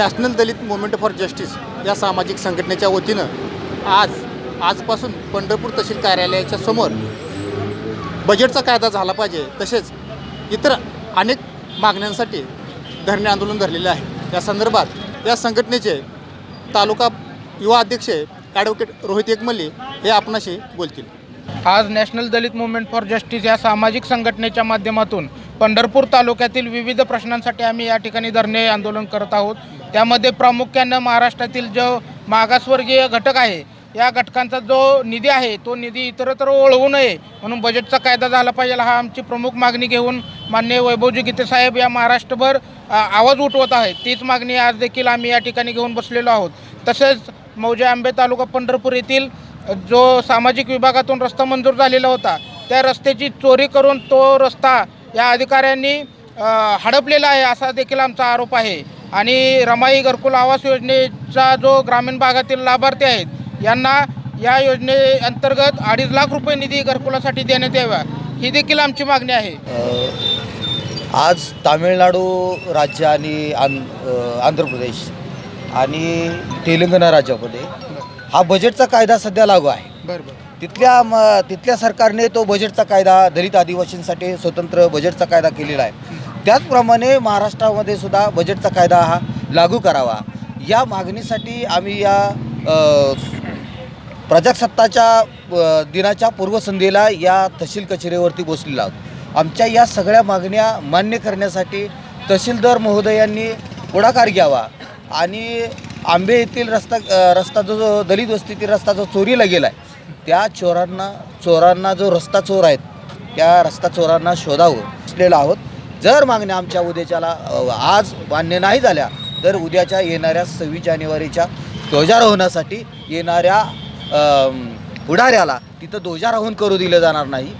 National Dalit movement for justice या सामाजिक संघटनेच्या वतीनं आज आजपासून पंढरपूर तहसील कार्यालयाच्या समोर बजेटचा कायदा झाला पाहिजे. तसेच इतर अनेक मागण्यांसाठी धरणे आंदोलन धरलेले आहे. या संदर्भात या संघटनेचे तालुका युवा अध्यक्ष ॲडव्होकेट रोहित एकमल्ली हे आपणाशी बोलतील. आज national Dalit movement for justice या सामाजिक संघटनेच्या माध्यमातून पंढरपूर तालुक्यातील विविध प्रश्नांसाठी आम्ही या ठिकाणी धरणे आंदोलन करत आहोत. त्यामध्ये प्रामुख्यानं महाराष्ट्रातील जो मागासवर्गीय घटक आहे या घटकांचा जो निधी आहे तो निधी इतरत्र ओळवू नये म्हणून बजेटचा कायदा झाला पाहिजे हा आमची प्रमुख मागणी घेऊन मान्य वैभवजी गीते साहेब या महाराष्ट्रभर आवाज उठवत आहेत. तीच मागणी आज देखील आम्ही या ठिकाणी घेऊन बसलेलो आहोत. तसेच मौजे आंबे तालुका पंढरपूर येथील जो सामाजिक विभागातून रस्ता मंजूर झालेला होता त्या रस्त्याची चोरी करून तो रस्ता या अधिकाऱ्यांनी हडपलेला आहे असा देखील आमचा आरोप आहे. आणि रमाई घरकुल आवास योजनेचा जो ग्रामीण भागातील लाभार्थी आहेत यांना या योजनेअंतर्गत अडीच लाख रुपये निधी घरकुलासाठी देण्यात यावा ही देखील आमची मागणी आहे. आज तामिळनाडू राज्य आणि आं आंध्र प्रदेश आणि तेलंगणा राज्यामध्ये हा बजेटचा कायदा सध्या लागू आहे. बरं बरं. तिथल्या म तिथल्या सरकारने तो बजेटचा कायदा दलित आदिवासींसाठी स्वतंत्र बजेटचा कायदा केलेला आहे. त्याचप्रमाणे महाराष्ट्रामध्ये सुद्धा बजेटचा कायदा हा लागू करावा. या मागणीसाठी आम्ही या प्रजासत्ताच्या दिनाच्या पूर्वसंध्येला या तहसील कचेरीवरती बसलेलो आहोत. आमच्या या सगळ्या मागण्या मान्य करण्यासाठी तहसीलदार महोदयांनी पुढाकार घ्यावा आणि आंबे येथील रस्ता रस्ता जो जो दलित वस्तीतील रस्ता जो चोरीला गेला आहे त्या चोरांना चोरांना जो रस्ता चोर आहेत त्या रस्ता चोरांना शोधावं असलेला आहोत. जर मागण्या आमच्या उद्याच्याला आज मान्य नाही झाल्या तर उद्याच्या येणाऱ्या सव्वीस जानेवारीच्या ध्वजारोहणासाठी येणाऱ्या पुढाऱ्याला तिथं ध्वजारोहण करू दिलं जाणार नाही.